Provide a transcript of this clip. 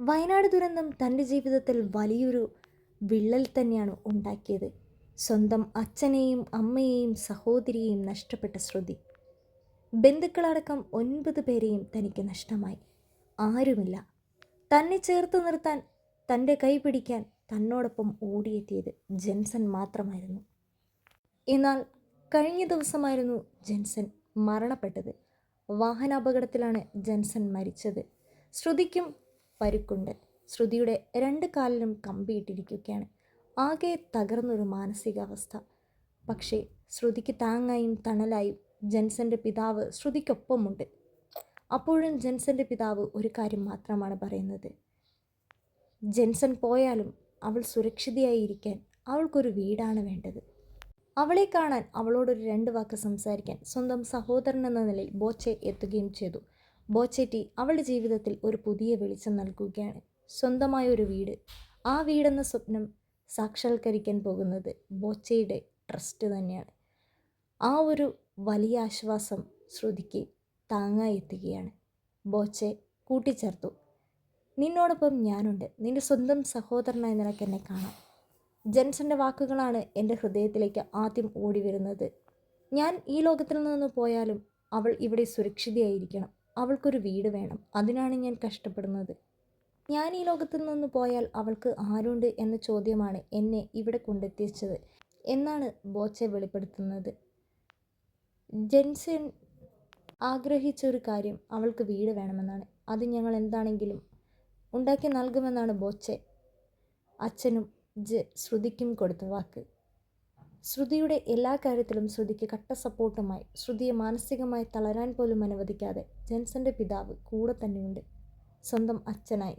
വയനാട് ദുരന്തം തന്റെ ജീവിതത്തിൽ വലിയൊരു വിള്ളൽ തന്നെയാണ് ഉണ്ടാക്കിയത്. സ്വന്തം അച്ഛനെയും അമ്മയെയും സഹോദരിയെയും നഷ്ടപ്പെട്ട ശ്രുതി. ബന്ധുക്കളടക്കം ഒൻപത് പേരെയും തനിക്ക് നഷ്ടമായി. ആരുമില്ല. തന്നെ ചേർത്ത് നിർത്താൻ തന്റെ കൈ പിടിക്കാൻ തന്നോടൊപ്പം ഓടിയെത്തിയത് ജെൻസൺ മാത്രമായിരുന്നു. എന്നാൽ കഴിഞ്ഞ ദിവസമായിരുന്നു ജെൻസൺ മരണപ്പെട്ടത്. വാഹനാപകടത്തിലാണ് ജെൻസൺ മരിച്ചത്. ശ്രുതിക്കും പരുക്കുണ്ട്. ശ്രുതിയുടെ രണ്ട് കാലിലും കമ്പിയിട്ടിരിക്കുകയാണ്. ആകെ തകർന്നൊരു മാനസികാവസ്ഥ. പക്ഷേ ശ്രുതിക്ക് താങ്ങായും തണലായും ജെൻസന്റെ പിതാവ് ശ്രുതിക്കൊപ്പമുണ്ട്. അപ്പോഴും ജെൻസന്റെ പിതാവ് ഒരു കാര്യം മാത്രമാണ് പറയുന്നത്. ജെൻസൺ പോയാലും അവൾ സുരക്ഷിതയായി ഇരിക്കാൻ അവൾക്കൊരു വീടാണ് വേണ്ടത്. അവളെ കാണാൻ അവളോടൊരു രണ്ട് വാക്ക് സംസാരിക്കാൻ സ്വന്തം സഹോദരൻ എന്ന നിലയിൽ ബോച്ചെ എത്തുകയും ചെയ്തു. ബോച്ചെറ്റി അവളുടെ ജീവിതത്തിൽ ഒരു പുതിയ വെളിച്ചം നൽകുകയാണ്. സ്വന്തമായ ഒരു വീട്. ആ വീടെന്ന സ്വപ്നം സാക്ഷാത്കരിക്കാൻ പോകുന്നത് ബോച്ചയുടെ ട്രസ്റ്റ് തന്നെയാണ്. ആ ഒരു വലിയ ആശ്വാസം ശ്രുതിക്ക് താങ്ങായി എത്തുകയാണ്. ബോച്ചെ കൂട്ടിച്ചേർത്തു. നിന്നോടൊപ്പം ഞാനുണ്ട്. നിന്റെ സ്വന്തം സഹോദരനായി നിനക്ക് എന്നെ കാണാം. ജെൻസന്റെ വാക്കുകളാണ് എന്റെ ഹൃദയത്തിലേക്ക് ആദ്യം ഓടി വരുന്നത് ഞാൻ ഈ ലോകത്തിൽ നിന്ന് പോയാലും അവൾ ഇവിടെ സുരക്ഷിതയായിരിക്കണം. അവൾക്കൊരു വീട് വേണം. അതിനാണ് ഞാൻ കഷ്ടപ്പെടുന്നത്. ഞാൻ ഈ ലോകത്തിൽ നിന്ന് പോയാൽ അവൾക്ക് ആരുണ്ട് എന്ന ചോദ്യമാണ് എന്നെ ഇവിടെ കൊണ്ടെത്തിച്ചത്. എന്നാണ് ബോച്ചെ വെളിപ്പെടുത്തുന്നത്. ജെൻസൻ ആഗ്രഹിച്ച ഒരു കാര്യം അവൾക്ക് വീട് വേണമെന്നാണ്. അത് ഞങ്ങൾ എന്താണെങ്കിലും ഉണ്ടാക്കി നൽകുമെന്നാണ് ബോച്ചെ അച്ഛനും ജ ശ്രുതിക്കും കൊടുത്ത വാക്ക്. ശ്രുതിയുടെ എല്ലാ കാര്യത്തിലും ശ്രുതിക്ക് കട്ട സപ്പോർട്ടുമായി ശ്രുതിയെ മാനസികമായി തളരാൻ പോലും അനുവദിക്കാതെ ജെൻസന്റെ പിതാവ് കൂടെ തന്നെയുണ്ട്. സ്വന്തം അച്ഛനായി.